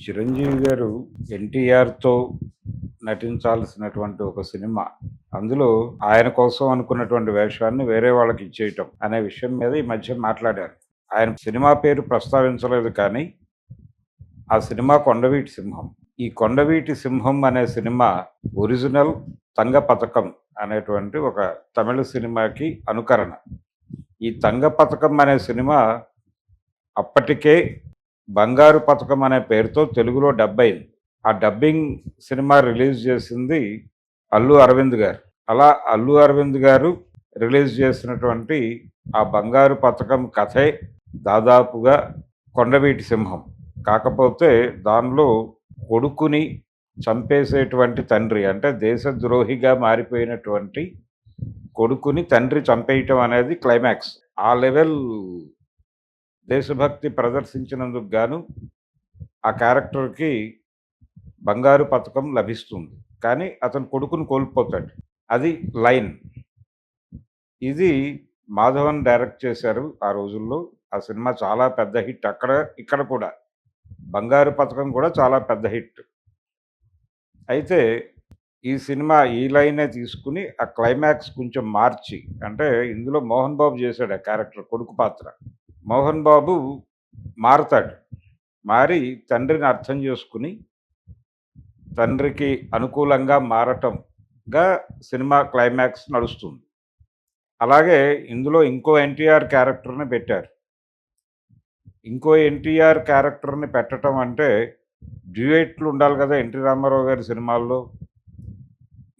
చిరంజీవి గారు ఎన్టీఆర్‌తో నటించాల్సినటువంటి ఒక సినిమా. అందులో ఆయన కోసం అనుకున్నటువంటి వేషాన్ని వేరే వాళ్ళకి ఇచ్చేయటం అనే విషయం మీద ఈ మధ్య మాట్లాడారు. ఆయన సినిమా పేరు ప్రస్తావించలేదు కానీ, ఆ సినిమా 'కొండవీటి సింహం'. ఈ 'కొండవీటి సింహం' అనే సినిమా ఒరిజినల్ 'తంగ పతకం' అనేటువంటి ఒక తమిళ సినిమాకి అనుకరణ. ఈ 'తంగ పతకం' అనే సినిమా అప్పటికే 'బంగారు పతకం' అనే పేరుతో తెలుగులో డబ్ అయింది. ఆ డబ్బింగ్ సినిమా రిలీజ్ చేసింది అల్లు అరవింద్ గారు. అలా అల్లు అరవింద్ గారు రిలీజ్ చేసినటువంటి ఆ 'బంగారు పతకం' కథే దాదాపుగా 'కొండవీటి సింహం'. కాకపోతే దానిలో కొడుకుని చంపేసేటువంటి తండ్రి అంటే దేశద్రోహిగా మారిపోయినటువంటి కొడుకుని తండ్రి చంపేయటం అనేది క్లైమాక్స్. ఆ లెవెల్ దేశభక్తి ప్రదర్శించినందుకు గాను ఆ క్యారెక్టర్‌కి బంగారు పతకం లభిస్తుంది. కానీ అతను కొడుకుని కోల్పోతాడు. అది లైన్. ఇది మాధవన్ డైరెక్ట్ చేశారు ఆ రోజుల్లో. ఆ సినిమా చాలా పెద్ద హిట్ అక్కడ, ఇక్కడ కూడా. 'బంగారు పతకం' కూడా చాలా పెద్ద హిట్. అయితే ఈ సినిమా ఈ లైనే తీసుకుని ఆ క్లైమాక్స్ కొంచెం మార్చి అంటే ఇందులో మోహన్ బాబు చేశాడు ఆ క్యారెక్టర్ కొడుకు పాత్ర. మోహన్ బాబు మారతాడు. మారి తండ్రిని అర్థం చేసుకుని తండ్రికి అనుకూలంగా మారటంగా సినిమా క్లైమాక్స్ నడుస్తుంది. అలాగే ఇందులో ఇంకో ఎన్టీఆర్ క్యారెక్టర్‌ని పెట్టారు. ఇంకో ఎన్టీఆర్ క్యారెక్టర్‌ని పెట్టటం అంటే డ్యూయేట్లు ఉండాలి కదా! ఎన్టీ రామారావు గారి సినిమాల్లో.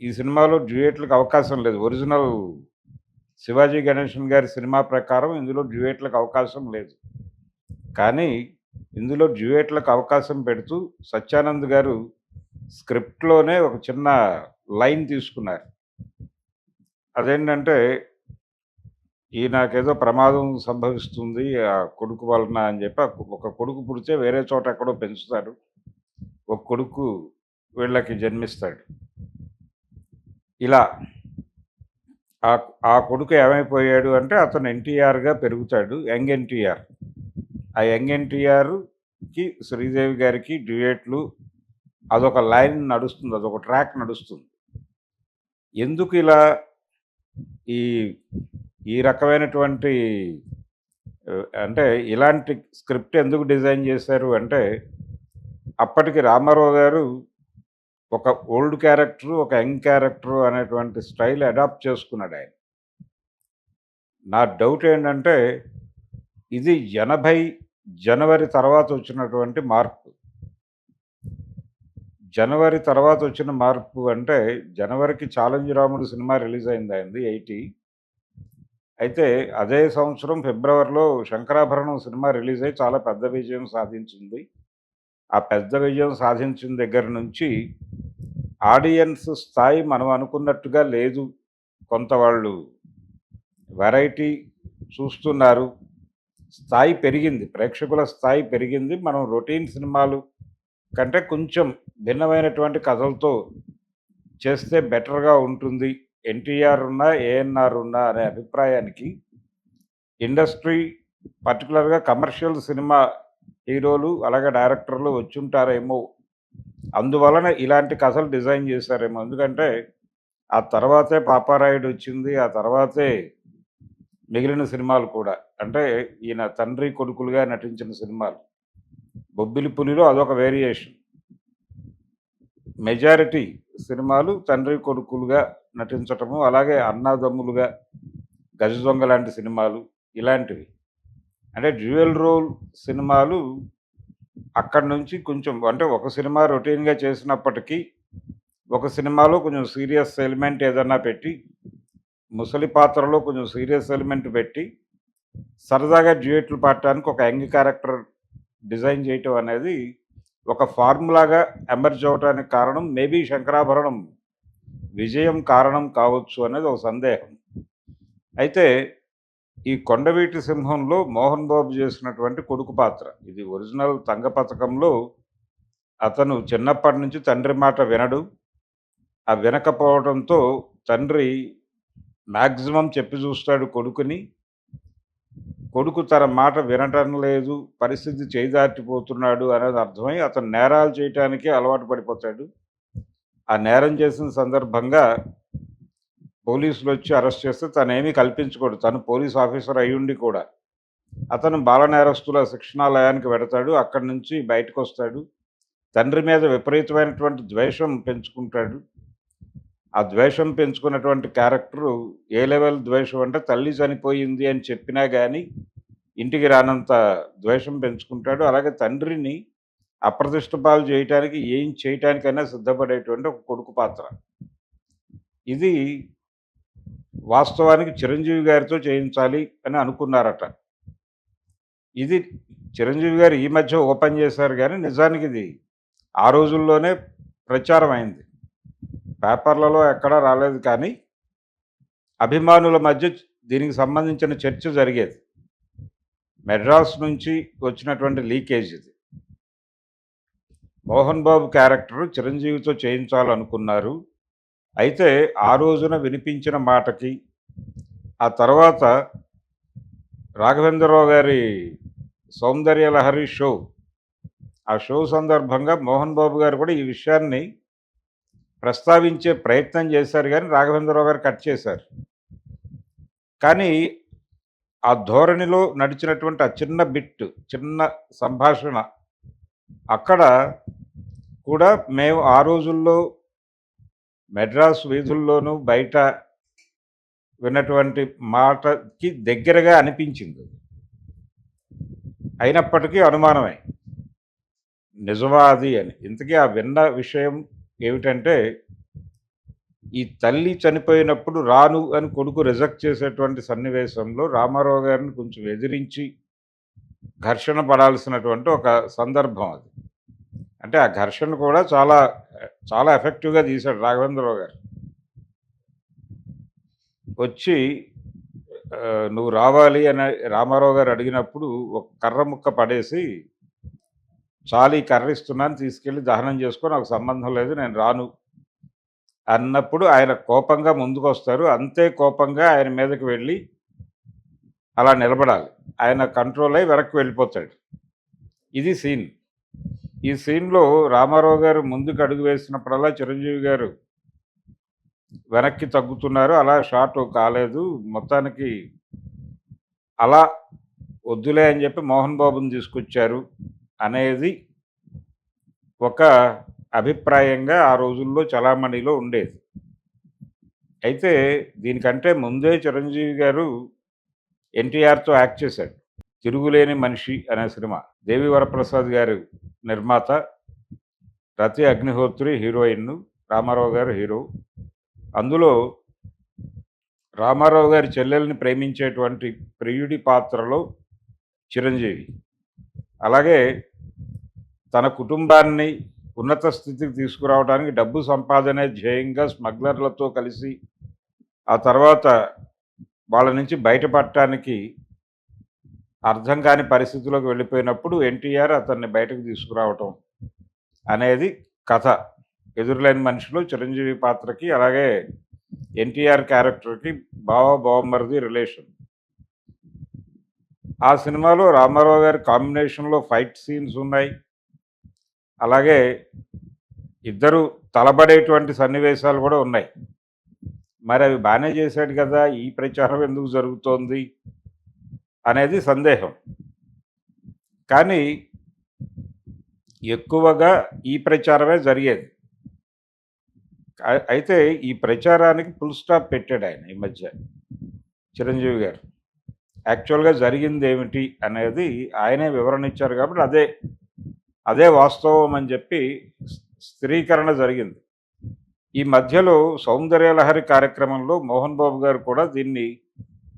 ఈ సినిమాలో డ్యూయేట్లకు అవకాశం లేదు. ఒరిజినల్ శివాజీ గణేషన్ గారి సినిమా ప్రకారం ఇందులో డ్యూయేట్లకు అవకాశం లేదు. కానీ ఇందులో డ్యూయేట్లకు అవకాశం పెడుతూ సత్యానంద్ గారు స్క్రిప్ట్‌లోనే ఒక చిన్న లైన్ తీసుకున్నారు. అదేంటంటే ఈ నాకేదో ప్రమాదం సంభవిస్తుంది ఆ కొడుకు వలన అని చెప్పి ఒక కొడుకు పుడితే వేరే చోట ఎక్కడో పెంచుతారు. ఒక కొడుకు వీళ్ళకి జన్మిస్తాడు. ఇలా ఆ ఆ కొడుకు ఏమైపోయాడు అంటే అతను ఎన్టీఆర్‌గా పెరుగుతాడు. యంగ్ ఎన్టీఆర్. ఆ యంగ్ ఎన్టీఆర్‌కి శ్రీదేవి గారికి డ్యూయేట్లు అదొక లైన్ నడుస్తుంది. అదొక ట్రాక్ నడుస్తుంది. ఎందుకు ఇలా ఈ ఈ రకమైనటువంటి అంటే ఇలాంటి స్క్రిప్ట్ ఎందుకు డిజైన్ చేశారు అంటే అప్పటికి రామారావు గారు ఒక ఓల్డ్ క్యారెక్టర్, ఒక యంగ్ క్యారెక్టర్ అనేటువంటి స్టైల్ అడాప్ట్ చేసుకున్నాడు ఆయన. నా డౌట్ ఏంటంటే ఇది 80 జనవరి తర్వాత వచ్చినటువంటి మార్పు. జనవరి తర్వాత వచ్చిన మార్పు అంటే జనవరికి 'ఛాలెంజ్ రాముడు' సినిమా రిలీజ్ అయింది ఆయనది 80. అయితే అదే సంవత్సరం ఫిబ్రవరిలో 'శంకరాభరణం' సినిమా రిలీజ్ అయ్యి చాలా పెద్ద విజయం సాధించింది. ఆ పెద్ద విజయం సాధించిన దగ్గర నుంచి ఆడియన్స్ స్థాయి మనం అనుకున్నట్టుగా లేదు. కొంత వాళ్ళు వెరైటీ చూస్తున్నారు. స్థాయి పెరిగింది. ప్రేక్షకుల స్థాయి పెరిగింది. మనం రొటీన్ సినిమాలు కంటే కొంచెం భిన్నమైనటువంటి కథలతో చేస్తే బెటర్‌గా ఉంటుంది. ఎన్టీఆర్ ఉన్నా, ఏఎన్ఆర్ ఉన్నా అనే అభిప్రాయానికి ఇండస్ట్రీ పర్టికులర్గా కమర్షియల్ సినిమా హీరోలు అలాగే డైరెక్టర్లు వచ్చుంటారేమో. అందువలన ఇలాంటి కథలు డిజైన్ చేశారేమో. ఎందుకంటే ఆ తర్వాతే 'పాపారాయుడు' వచ్చింది. ఆ తర్వాతే మిగిలిన సినిమాలు కూడా. అంటే ఈయన తండ్రి, కొడుకులుగా నటించిన సినిమాలు. 'బొబ్బిలి పులి'లో అదొక వేరియేషన్. మెజారిటీ సినిమాలు తండ్రి, కొడుకులుగా నటించటము. అలాగే అన్నాదమ్ములుగా 'గజ దొంగ' లాంటి సినిమాలు ఇలాంటివి. అంటే డ్యూయల్ రోల్ సినిమాలు అక్కడి నుంచి కొంచెం అంటే ఒక సినిమా రొటీన్‌గా చేసినప్పటికీ ఒక సినిమాలో కొంచెం సీరియస్ ఎలిమెంట్ ఏదన్నా పెట్టి ముసలి పాత్రలో కొంచెం సీరియస్ ఎలిమెంట్ పెట్టి సరదాగా డ్యూయెట్లు పాడటానికి ఒక యంగ్ క్యారెక్టర్ డిజైన్ చేయటం అనేది ఒక ఫార్ములాగా ఎమర్జ్ అవ్వటానికి కారణం మేబీ 'శంకరాభరణం' విజయం కారణం కావచ్చు అనేది ఒక సందేహం. అయితే ఈ 'కొండవీటి సింహంలో' మోహన్ బాబు చేసినటువంటి కొడుకు పాత్ర. ఇది ఒరిజినల్ 'తంగ పథకంలో అతను చిన్నప్పటి నుంచి తండ్రి మాట వినడు. ఆ వినకపోవడంతో తండ్రి మ్యాక్సిమం చెప్పి చూస్తాడు కొడుకుని. కొడుకు తన మాట వినటం లేదు పరిస్థితి చేదాటిపోతున్నాడు అనేది అర్థమై అతను నేరాలు చేయటానికి అలవాటు పడిపోతాడు ఆ నేరం చేసిన సందర్భంగా పోలీసులు వచ్చి అరెస్ట్ చేస్తే తను ఏమీ కల్పించకూడదు. తను పోలీస్ ఆఫీసర్ అయ్యుండి కూడా. అతను బాల నేరస్తుల శిక్షణాలయానికి వెడతాడు అక్కడి నుంచి బయటకు వస్తాడు తండ్రి మీద విపరీతమైనటువంటి ద్వేషం పెంచుకుంటాడు. ఆ ద్వేషం పెంచుకున్నటువంటి క్యారెక్టరు ఏ లెవెల్ ద్వేషం అంటే తల్లి చనిపోయింది అని చెప్పినా కానీ ఇంటికి రానంత ద్వేషం పెంచుకుంటాడు. అలాగే తండ్రిని అప్రతిష్టపాలు చేయటానికి ఏం చేయటానికైనా సిద్ధపడేటువంటి ఒక కొడుకు పాత్ర. ఇది వాస్తవానికి చిరంజీవి గారితో చేయించాలి అని అనుకున్నారట. ఇది చిరంజీవి గారు ఈ మధ్య ఓపెన్ చేశారు కానీ నిజానికి ఇది ఆ రోజుల్లోనే ప్రచారం అయింది పేపర్లలో ఎక్కడా రాలేదు కానీ అభిమానుల మధ్య దీనికి సంబంధించిన చర్చ జరిగేది. మెడ్రాస్ నుంచి వచ్చినటువంటి లీకేజ్ ఇది. మోహన్ బాబు క్యారెక్టర్ చిరంజీవితో చేయించాలనుకున్నారు. అయితే ఆ రోజున వినిపించిన మాటకి ఆ తర్వాత రాఘవేంద్రరావు గారి సౌందర్య లహరి షో ఆ షో సందర్భంగా మోహన్ బాబు గారు కూడా ఈ విషయాన్ని ప్రస్తావించే ప్రయత్నం చేశారు కానీ రాఘవేంద్రరావు గారు కట్ చేశారు. కానీ ఆ ధోరణిలో నడిచినటువంటి ఆ చిన్న బిట్ చిన్న సంభాషణ అక్కడ కూడా మేము ఆ రోజుల్లో మెడ్రాస్ వీధుల్లోనూ బయట విన్నటువంటి మాటకి దగ్గరగా అనిపించింది. అయినప్పటికీ అనుమానమే. నిజమా అది అని. ఇంతకీ ఆ విన్న విషయం ఏమిటంటే ఈ తల్లి చనిపోయినప్పుడు రాను అని కొడుకు రిజెక్ట్ చేసేటువంటి సన్నివేశంలో రామారావు గారిని కొంచెం ఎదిరించి ఘర్షణ పడాల్సినటువంటి ఒక సందర్భం అది. అంటే ఆ ఘర్షణ కూడా చాలా చాలా ఎఫెక్టివ్గా తీశాడు రాఘవేంద్రరావు గారు. వచ్చి నువ్వు రావాలి అని రామారావు గారు అడిగినప్పుడు ఒక కర్ర ముక్క పడేసి చాలు ఈ కర్ర ఇస్తున్నాను తీసుకెళ్ళి దహనం చేసుకొని నాకు సంబంధం లేదు నేను రాను అన్నప్పుడు ఆయన కోపంగా ముందుకు వస్తారు అంతే కోపంగా ఆయన మీదకి వెళ్ళి అలా నిలబడాలి. ఆయన కంట్రోల్ అయి వెనక్కి వెళ్ళిపోతాడు. ఇది సీన్. ఈ సీన్లో రామారావు గారు ముందుకు అడుగు వేసినప్పుడల్లా చిరంజీవి గారు వెనక్కి తగ్గుతున్నారు. అలా షార్ట్ కాలేదు. మొత్తానికి అలా వద్దులే అని చెప్పి మోహన్ బాబుని తీసుకొచ్చారు అనేది ఒక అభిప్రాయంగా ఆ రోజుల్లో చలామణిలో ఉండేది. అయితే దీనికంటే ముందే చిరంజీవి గారు ఎన్టీఆర్తో యాక్ట్ చేశాడు. తిరుగులేని మనిషి అనే సినిమా. దేవి వరప్రసాద్ గారు నిర్మాత రతి అగ్నిహోత్రి హీరోయిన్ రామారావు గారు హీరో. అందులో రామారావు గారి చెల్లెల్ని ప్రేమించేటువంటి ప్రియుడి పాత్రలో చిరంజీవి. అలాగే తన కుటుంబాన్ని ఉన్నత స్థితికి తీసుకురావడానికి డబ్బు సంపాదనే ధ్యేయంగా స్మగ్లర్లతో కలిసి ఆ తర్వాత వాళ్ళ నుంచి బయటపడటానికి అర్థం కాని పరిస్థితిలోకి వెళ్ళిపోయినప్పుడు ఎన్టీఆర్ అతన్ని బయటకు తీసుకురావటం అనేది కథ. ఎదురులేని మనుషులు చిరంజీవి పాత్రకి అలాగే ఎన్టీఆర్ క్యారెక్టర్కి బావ బావమరిది రిలేషన్. ఆ సినిమాలో రామారావు గారి కాంబినేషన్లో ఫైట్ సీన్స్ ఉన్నాయి. అలాగే ఇద్దరు తలబడేటువంటి సన్నివేశాలు కూడా ఉన్నాయి. మరి అవి బాగానే చేశాడు కదా? ఈ ప్రచారం ఎందుకు జరుగుతోంది? అనేది సందేహం. కానీ ఎక్కువగా ఈ ప్రచారమే జరిగేది. అయితే ఈ ప్రచారానికి ఫుల్ స్టాప్ పెట్టాడు ఆయన ఈ మధ్య చిరంజీవి గారు. యాక్చువల్గా జరిగింది ఏమిటి అనేది ఆయనే వివరణ ఇచ్చారు కాబట్టి అదే అదే వాస్తవం అని చెప్పి స్థిరీకరణ జరిగింది. ఈ మధ్యలో సౌందర్యలహరి కార్యక్రమంలో మోహన్ బాబు గారు కూడా దీన్ని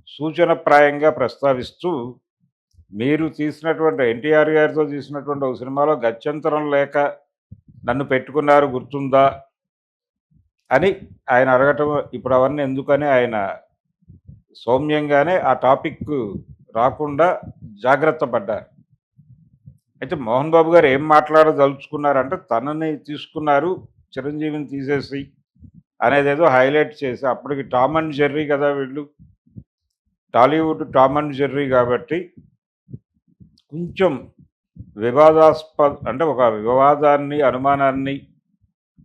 సూచనప్రాయంగా ప్రస్తావిస్తూ మీరు తీసినటువంటి ఎన్టీఆర్ గారితో తీసినటువంటి ఒక సినిమాలో గత్యంతరం లేక నన్ను పెట్టుకున్నారు గుర్తుందా అని ఆయన అడగటం ఇప్పుడు అవన్నీ ఎందుకని ఆయన సౌమ్యంగానే ఆ టాపిక్ రాకుండా జాగ్రత్త పడ్డారు. అయితే మోహన్ బాబు గారు ఏం మాట్లాడదలుచుకున్నారంటే తనని తీసుకున్నారు చిరంజీవిని తీసేసి అనేది ఏదో హైలైట్ చేసి అప్పటికి టామ్ అండ్ జెర్రీ కదా వీళ్ళు. టాలీవుడ్ టామ్ అండ్ జెర్రీ కాబట్టి కొంచెం వివాదాస్పద అంటే ఒక వివాదాన్ని అనుమానాన్ని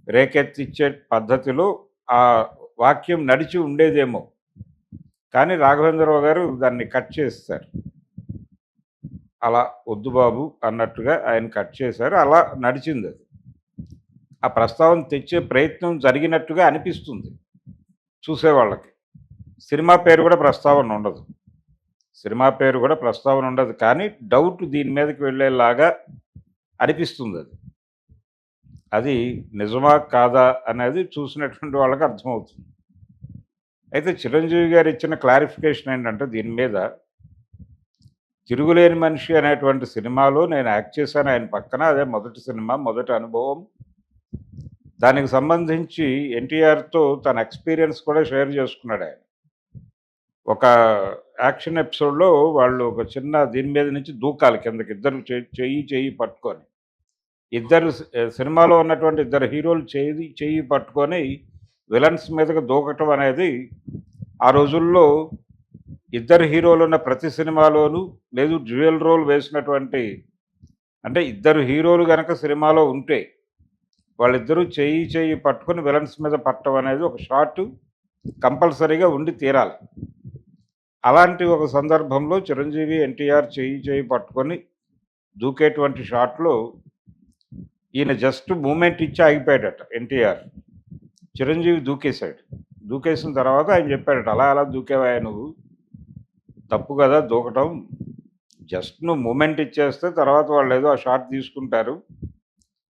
రేకెత్తిచ్చే పద్ధతిలో ఆ వాక్యం నడిచి ఉండేదేమో. కానీ రాఘవేంద్రరావు గారు దాన్ని కట్ చేస్తారు. అలా వద్దు బాబు అన్నట్టుగా ఆయన కట్ చేశారు. అలా నడిచింది అది. ఆ ప్రస్తావన తెచ్చే ప్రయత్నం జరిగినట్టుగా అనిపిస్తుంది. చూసేవాళ్ళకి. సినిమా పేరు కూడా ప్రస్తావన ఉండదు. సినిమా పేరు కూడా ప్రస్తావన ఉండదు. కానీ డౌట్ దీని మీదకి వెళ్ళేలాగా అనిపిస్తుంది అది. అది నిజమా కాదా అనేది చూసినటువంటి వాళ్ళకి అర్థమవుతుంది. అయితే చిరంజీవి గారు ఇచ్చిన క్లారిఫికేషన్ ఏంటంటే దీని మీద తిరుగులేని మనిషి అనేటువంటి సినిమాలో నేను యాక్ట్ చేశాను ఆయన పక్కన అదే మొదటి సినిమా మొదటి అనుభవం. దానికి సంబంధించి ఎన్టీఆర్తో తన ఎక్స్పీరియన్స్ కూడా షేర్ చేసుకున్నాడు ఆయన. ఒక యాక్షన్ ఎపిసోడ్లో వాళ్ళు ఒక చిన్న దీని మీద నుంచి దూకాలి కిందకి ఇద్దరు చెయ్యి చెయ్యి పట్టుకొని. ఇద్దరు సినిమాలో ఉన్నటువంటి ఇద్దరు హీరోలు చేయి చెయ్యి పట్టుకొని విలన్స్ మీదకి దూకటం అనేది ఆ రోజుల్లో ఇద్దరు హీరోలు ఉన్న ప్రతి సినిమాలోనూ లేదు డ్యూయల్ రోల్ వేసినటువంటి అంటే ఇద్దరు హీరోలు కనుక సినిమాలో ఉంటే వాళ్ళిద్దరూ చేయి చెయ్యి పట్టుకొని విలన్స్ మీద పట్టడం అనేది ఒక షాట్ కంపల్సరీగా ఉండి తీరాలి. అలాంటి ఒక సందర్భంలో చిరంజీవి ఎన్టీఆర్ చేయి చేయి పట్టుకొని దూకేటువంటి షాట్లో ఈయన జస్ట్ మూమెంట్ ఇచ్చి ఆగిపోయాడట ఎన్టీఆర్. చిరంజీవి దూకేశాడు. దూకేసిన తర్వాత ఆయన చెప్పాడట అలా అలా దూకేవా నువ్వు? తప్పు కదా దూకటం. జస్ట్ నువ్వు మూమెంట్ ఇచ్చేస్తే తర్వాత వాళ్ళు ఏదో ఆ షాట్ తీసుకుంటారు.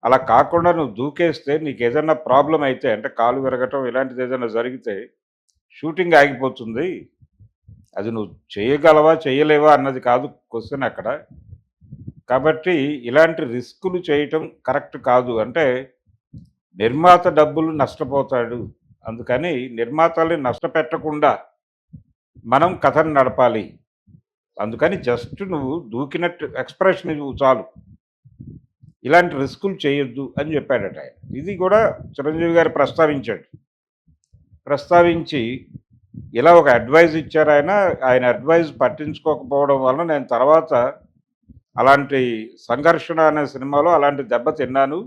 అలా కాకుండా నువ్వు దూకేస్తే నీకు ఏదైనా ప్రాబ్లం అయితే అంటే కాలు విరగటం ఇలాంటిది ఏదైనా జరిగితే షూటింగ్ ఆగిపోతుంది. అది నువ్వు చేయగలవా చేయలేవా అన్నది కాదు క్వశ్చన్ అక్కడ. కాబట్టి ఇలాంటి రిస్కులు చేయటం కరెక్ట్ కాదు. అంటే నిర్మాత డబ్బులు నష్టపోతాడు. అందుకని నిర్మాతల్ని నష్టపెట్టకుండా మనం కథను నడపాలి. అందుకని జస్ట్ నువ్వు దూకినట్టు ఎక్స్ప్రెషన్ ఇవ్వు చాలు. ఇలాంటి రిస్కులు చేయొద్దు అని చెప్పాడట ఆయన. ఇది కూడా చిరంజీవి గారు ప్రస్తావించాడు. ప్రస్తావించి ఇలా ఒక అడ్వైజ్ ఇచ్చారు ఆయన. ఆయన అడ్వైజ్ పట్టించుకోకపోవడం వలన నేను తర్వాత అలాంటి సంఘర్షణ అనే సినిమాలో అలాంటి దెబ్బ తిన్నాను.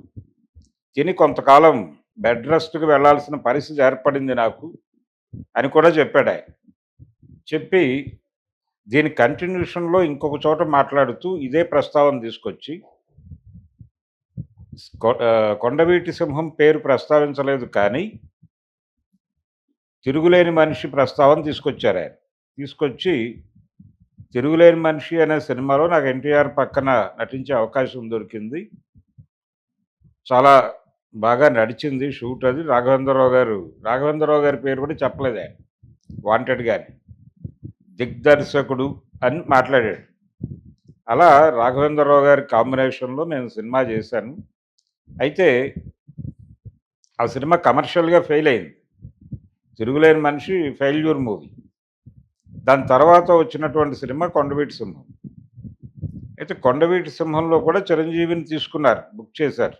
తిని కొంతకాలం బెడ్ రెస్ట్కి వెళ్ళాల్సిన పరిస్థితి ఏర్పడింది నాకు అని కూడా చెప్పాడు ఆయన. చెప్పి దీని కంటిన్యూషన్లో ఇంకొక చోట మాట్లాడుతూ ఇదే ప్రస్తావన తీసుకొచ్చి కొండవీటి సింహం పేరు ప్రస్తావించలేదు కానీ తిరుగులేని మనిషి ప్రస్తావన తీసుకొచ్చారు ఆయన. తీసుకొచ్చి తిరుగులేని మనిషి అనే సినిమాలో నాకు ఎన్టీఆర్ పక్కన నటించే అవకాశం దొరికింది. చాలా బాగా నడిచింది షూట్ అది. రాఘవేంద్రరావు గారు రాఘవేంద్రరావు గారి పేరు కూడా చెప్పలేదు ఆయన. వాంటెడ్ కానీ దిగ్దర్శకుడు అని మాట్లాడాడు. అలా రాఘవేంద్రరావు గారి కాంబినేషన్లో నేను సినిమా చేశాను. అయితే ఆ సినిమా కమర్షియల్గా ఫెయిల్ అయింది. తిరుగులేని మనిషి ఫెయిల్యూర్ మూవీ. దాని తర్వాత వచ్చినటువంటి సినిమా కొండవీటి సింహం. అయితే కొండవీటి సింహంలో కూడా చిరంజీవిని తీసుకున్నారు బుక్ చేశారు.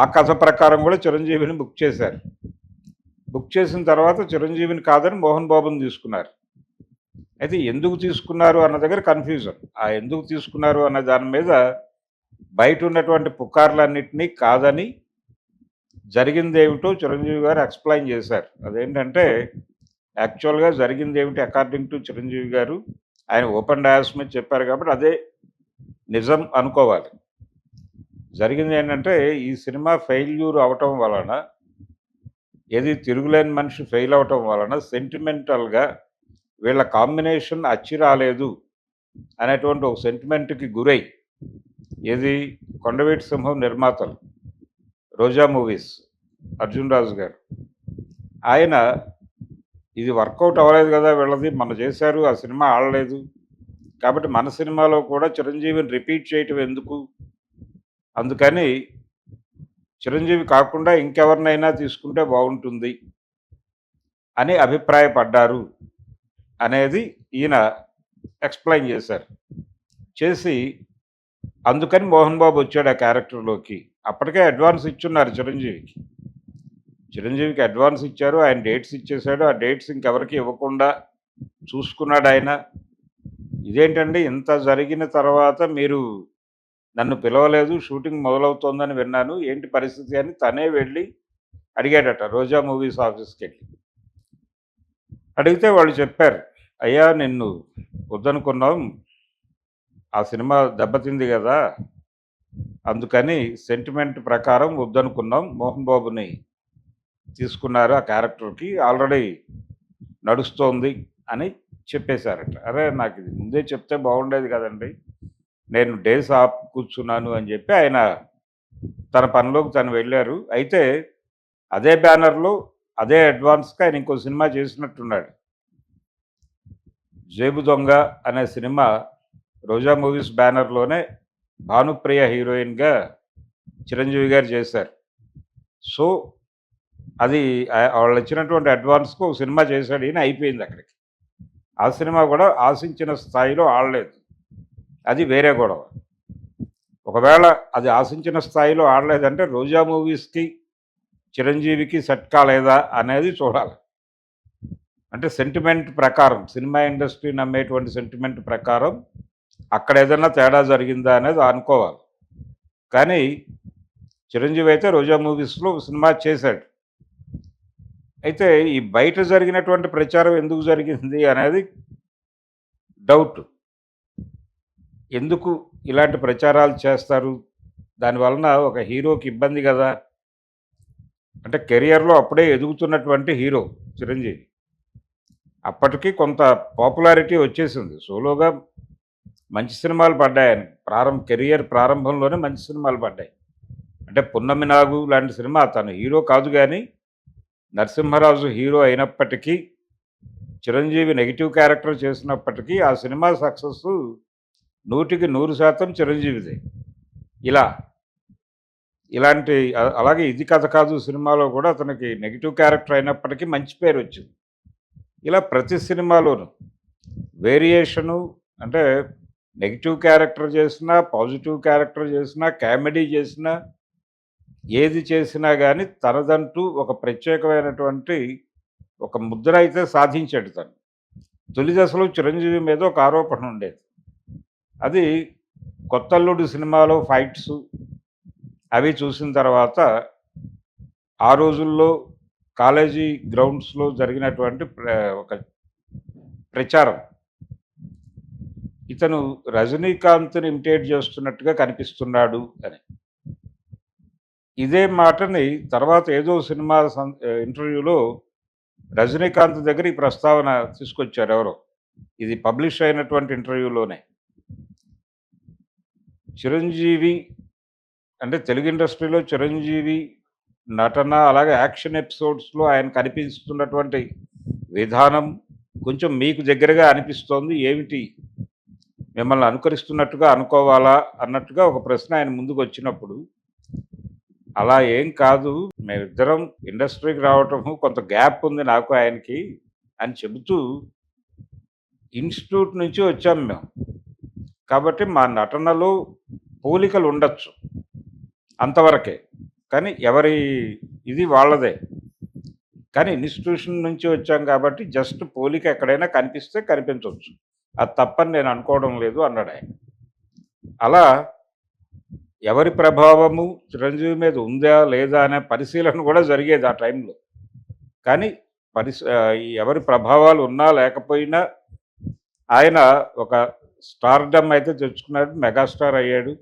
ఆ కథ ప్రకారం కూడా చిరంజీవిని బుక్ చేశారు. బుక్ చేసిన తర్వాత చిరంజీవిని కాదని మోహన్ బాబుని తీసుకున్నారు. అయితే ఎందుకు తీసుకున్నారు అన్న దగ్గర కన్ఫ్యూజన్. ఆ ఎందుకు తీసుకున్నారు అన్న దాని మీద బయట ఉన్నటువంటి పుకార్లన్నింటినీ కాదని జరిగింది ఏమిటో చిరంజీవి గారు ఎక్స్ప్లెయిన్ చేశారు. అదేంటంటే యాక్చువల్గా జరిగింది ఏమిటి అకార్డింగ్ టు చిరంజీవి గారు ఆయన ఓపెన్ డయాస్ మీద చెప్పారు కాబట్టి అదే నిజం అనుకోవాలి. జరిగింది ఏంటంటే ఈ సినిమా ఫెయిల్యూర్ అవటం వలన ఏది తిరుగులేని మనిషి ఫెయిల్ అవటం వలన సెంటిమెంటల్గా వీళ్ళ కాంబినేషన్ అచ్చి రాలేదు అనేటువంటి ఒక సెంటిమెంట్కి గురై ఏది కొండవీటి సింహం నిర్మాతలు రోజా మూవీస్ అర్జున్ రాజు గారు. ఆయన ఇది వర్కౌట్ అవ్వలేదు కదా వీళ్ళది మన చేశారు ఆ సినిమా ఆడలేదు. కాబట్టి మన సినిమాలో కూడా చిరంజీవిని రిపీట్ చేయటం ఎందుకు? అందుకని చిరంజీవి కాకుండా ఇంకెవరినైనా తీసుకుంటే బాగుంటుంది అని అభిప్రాయపడ్డారు అనేది ఈయన ఎక్స్ప్లెయిన్ చేశారు. చేసి అందుకని మోహన్ బాబు వచ్చాడు ఆ క్యారెక్టర్లోకి. అప్పటికే అడ్వాన్స్ ఇచ్చున్నారు చిరంజీవికి. చిరంజీవికి అడ్వాన్స్ ఇచ్చారు ఆయన డేట్స్ ఇచ్చేశాడు. ఆ డేట్స్ ఇంకెవరికి ఇవ్వకుండా చూసుకున్నాడు ఆయన. ఇదేంటండి ఇంత జరిగిన తర్వాత మీరు నన్ను పిలవలేదు షూటింగ్ మొదలవుతోందని విన్నాను ఏంటి పరిస్థితి అని తనే వెళ్ళి అడిగాడట రోజా మూవీస్ ఆఫీస్కి వెళ్ళి. అడిగితే వాళ్ళు చెప్పారు అయ్యా నిన్ను వద్దనుకున్నాం ఆ సినిమా దెబ్బతింది కదా! అందుకని సెంటిమెంట్ ప్రకారం వద్దనుకున్నాం. మోహన్ బాబుని తీసుకున్నారు ఆ క్యారెక్టర్కి. ఆల్రెడీ నడుస్తోంది అని చెప్పేశారట. అరే నాకు ఇది ముందే చెప్తే బాగుండేది కదండి. నేను డేస్ ఆఫ్ కూర్చున్నాను అని చెప్పి ఆయన తన పనిలోకి తను వెళ్ళారు. అయితే అదే బ్యానర్లో అదే అడ్వాన్స్గా ఆయన ఇంకో సినిమా చేసినట్టున్నాడు. జేబు దొంగ అనే సినిమా రోజా మూవీస్ బ్యానర్లోనే భానుప్రియ హీరోయిన్గా చిరంజీవి గారు చేశారు. సో అది వాళ్ళు ఇచ్చినటువంటి అడ్వాన్స్కు సినిమా చేశాడు ఈయన అయిపోయింది అక్కడికి. ఆ సినిమా కూడా ఆశించిన స్థాయిలో ఆడలేదు. అది వేరే గొడవ. ఒకవేళ అది ఆశించిన స్థాయిలో ఆడలేదంటే రోజా మూవీస్కి చిరంజీవికి సెట్ కాలేదా అనేది చూడాలి. అంటే సెంటిమెంట్ ప్రకారం సినిమా ఇండస్ట్రీ నమ్మేటువంటి సెంటిమెంట్ ప్రకారం అక్కడ ఏదైనా తేడా జరిగిందా అనేది అనుకోవాలి. కానీ చిరంజీవి అయితే రోజా మూవీస్లో సినిమా చేశాడు. అయితే ఈ బయట జరిగినటువంటి ప్రచారం ఎందుకు జరిగింది అనేది డౌట్. ఎందుకు ఇలాంటి ప్రచారాలు చేస్తారు? దానివలన ఒక హీరోకి ఇబ్బంది కదా? అంటే కెరియర్లో అప్పుడే ఎదుగుతున్నటువంటి హీరో చిరంజీవి. అప్పటికి కొంత పాపులారిటీ వచ్చేసింది. సోలోగా మంచి సినిమాలు పడ్డాయి ఆయన ప్రారంభ కెరియర్ ప్రారంభంలోనే మంచి సినిమాలు పడ్డాయి. అంటే పున్నమి నాగు లాంటి సినిమా తను హీరో కాదు కానీ నరసింహరాజు హీరో అయినప్పటికీ చిరంజీవి నెగిటివ్ క్యారెక్టర్ చేసినప్పటికీ ఆ సినిమా సక్సెస్ నూటికి నూరు శాతం చిరంజీవిదే. ఇలా ఇలాంటి అలాగే ఇది కథ కాదు సినిమాలో కూడా అతనికి నెగిటివ్ క్యారెక్టర్ అయినప్పటికీ మంచి పేరు వచ్చింది. ఇలా ప్రతి సినిమాలోనూ వేరియేషను అంటే నెగిటివ్ క్యారెక్టర్ చేసినా పాజిటివ్ క్యారెక్టర్ చేసినా కామెడీ చేసినా ఏది చేసినా కానీ తనదంటూ ఒక ప్రత్యేకమైనటువంటి ఒక ముద్ర అయితే సాధించాడు తను. తొలి దశలో చిరంజీవి మీద ఒక ఆరోపణ ఉండేది. అది కొత్తల్లుడు సినిమాలో ఫైట్స్ అవి చూసిన తర్వాత ఆ రోజుల్లో కాలేజీ గ్రౌండ్స్లో జరిగినటువంటి ప్ర- ఒక ప్రచారం ఇతను రజనీకాంత్ని ఇమిటేట్ చేస్తున్నట్టుగా కనిపిస్తున్నాడు అని. ఇదే మాటని తర్వాత ఏదో సినిమా సం- ఇంటర్వ్యూలో రజనీకాంత్ దగ్గర ఈ ప్రస్తావన తీసుకొచ్చారు ఎవరో. ఇది పబ్లిష్ అయినటువంటి ఇంటర్వ్యూలోనే. చిరంజీవి అంటే తెలుగు ఇండస్ట్రీలో చిరంజీవి నటన అలాగే యాక్షన్ ఎపిసోడ్స్లో ఆయన కనిపిస్తున్నటువంటి విధానం కొంచెం మీకు దగ్గరగా అనిపిస్తోంది. ఏమిటి మిమ్మల్ని అనుకరిస్తున్నట్టుగా అనుకోవాలా అన్నట్టుగా ఒక ప్రశ్న ఆయన ముందుకు వచ్చినప్పుడు అలా ఏం కాదు మేమిద్దరం ఇండస్ట్రీకి రావటము కొంత గ్యాప్ ఉంది నాకు ఆయనకి అని చెబుతూ ఇన్స్టిట్యూట్ నుంచి వచ్చాం మేము. కాబట్టి మా నటనలో పోలికలు ఉండొచ్చు అంతవరకే. కానీ ఎవరి ఇది వాళ్ళదే. కానీ ఇన్స్టిట్యూషన్ నుంచి వచ్చాం కాబట్టి జస్ట్ పోలిక ఎక్కడైనా కనిపిస్తే కనిపించవచ్చు అది తప్పని నేను అనుకోవడం లేదు అన్నాడు ఆయన. అలా ఎవరి ప్రభావము చిరంజీవి మీద ఉందా లేదా అనే పరిశీలన కూడా జరిగేది ఆ టైంలో. కానీ పరిశ ఎవరి ప్రభావాలు ఉన్నా లేకపోయినా ఆయన ఒక స్టార్డమ్ అయితే తెచ్చుకున్నాడు మెగాస్టార్ అయ్యాడు.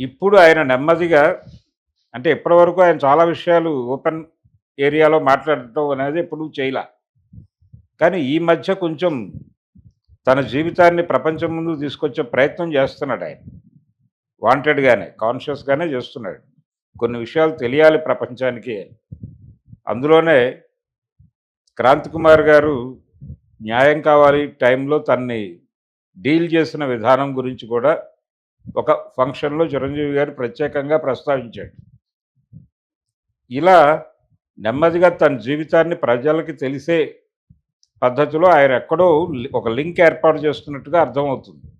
ఇప్పుడు ఆయన నెమ్మదిగా అంటే ఇప్పటివరకు ఆయన చాలా విషయాలు ఓపెన్ ఏరియాలో మాట్లాడటం అనేది ఎప్పుడూ చేయలే. కానీ ఈ మధ్య కొంచెం తన జీవితాన్ని ప్రపంచం ముందు తీసుకొచ్చే ప్రయత్నం చేస్తున్నాడు ఆయన. వాంటెడ్గానే కాన్షియస్గానే చేస్తున్నాడు. కొన్ని విషయాలు తెలియాలి ప్రపంచానికి. అందులోనే క్రాంతి కుమార్ గారు న్యాయం కావాలి టైంలో తన్ని డీల్ చేసిన విధానం గురించి కూడా ఒక ఫంక్షన్లో చిరంజీవి గారు ప్రత్యేకంగా ప్రస్తావించాడు. ఇలా నెమ్మదిగా తన జీవితాన్ని ప్రజలకి తెలిసే పద్ధతిలో ఆయన ఎక్కడో ఒక లింక్ ఏర్పాటు చేస్తున్నట్టుగా అర్థమవుతుంది.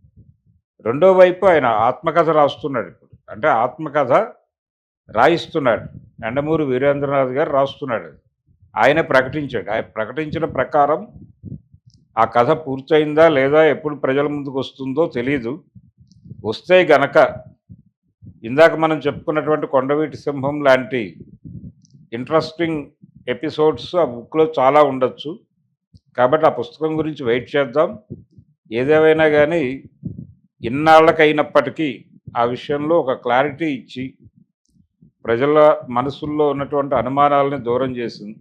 రెండో వైపు ఆయన ఆత్మకథ రాస్తున్నాడు ఇప్పుడు. అంటే ఆత్మకథ రాయిస్తున్నాడు. ఎండమూరి వీరేంద్రనాథ్ గారు రాస్తున్నాడు. ఆయన ప్రకటించాడు. ఆయన ప్రకటించిన ప్రకారం ఆ కథ పూర్తయిందా లేదా ఎప్పుడు ప్రజల ముందుకు వస్తుందో తెలీదు. వస్తే గనక ఇందాక మనం చెప్పుకున్నటువంటి కొండవీటి సింహం లాంటి ఇంట్రెస్టింగ్ ఎపిసోడ్స్ ఆ బుక్లో చాలా ఉండొచ్చు. కాబట్టి ఆ పుస్తకం గురించి వెయిట్ చేద్దాం. ఏదేమైనా కానీ ఇన్నాళ్ళకైనప్పటికీ ఆ విషయంలో ఒక క్లారిటీ ఇచ్చి ప్రజల మనసుల్లో ఉన్నటువంటి అనుమానాలని దూరం చేసింది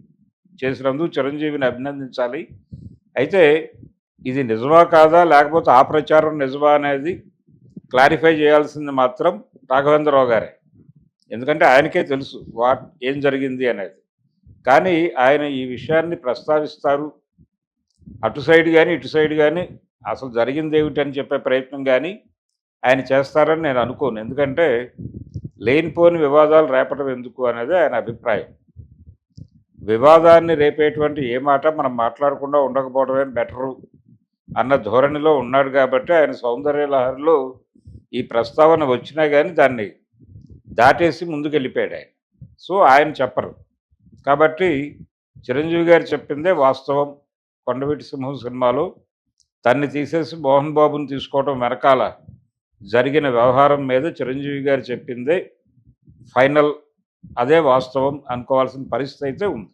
చేసినందుకు చిరంజీవిని అభినందించాలి. అయితే ఇది నిజమా కాదా? లేకపోతే ఆ ప్రచారం నిజమా అనేది క్లారిఫై చేయాల్సింది మాత్రం రాఘవేంద్రరావు గారే. ఎందుకంటే ఆయనకే తెలుసు వాట్ ఏం జరిగింది అనేది. కానీ ఆయన ఈ విషయాన్ని ప్రస్తావిస్తారు. అటు సైడ్ కానీ ఇటు సైడ్ కానీ అసలు జరిగింది ఏమిటని అని చెప్పే ప్రయత్నం కానీ ఆయన చేస్తారని నేను అనుకోను. ఎందుకంటే లేనిపోని వివాదాలు రేపటం ఎందుకు అనేది ఆయన అభిప్రాయం. వివాదాన్ని రేపేటువంటి ఏ మాట మనం మాట్లాడకుండా ఉండకపోవడమే బెటరు అన్న ధోరణిలో ఉన్నాడు కాబట్టి ఆయన సౌందర్య లహరిలో ఈ ప్రస్తావన వచ్చినా కానీ దాన్ని దాటేసి ముందుకెళ్ళిపోయాడు ఆయన. సో ఆయన చెప్పరు. కాబట్టి చిరంజీవి గారు చెప్పిందే వాస్తవం. కొండవీటి సింహం సినిమాలో తన్ని తీసేసి మోహన్ బాబుని తీసుకోవడం వెనకాల జరిగిన వ్యవహారం మీద చిరంజీవి గారు చెప్పిందే ఫైనల్. అదే వాస్తవం అనుకోవాల్సిన పరిస్థితి అయితే ఉంది.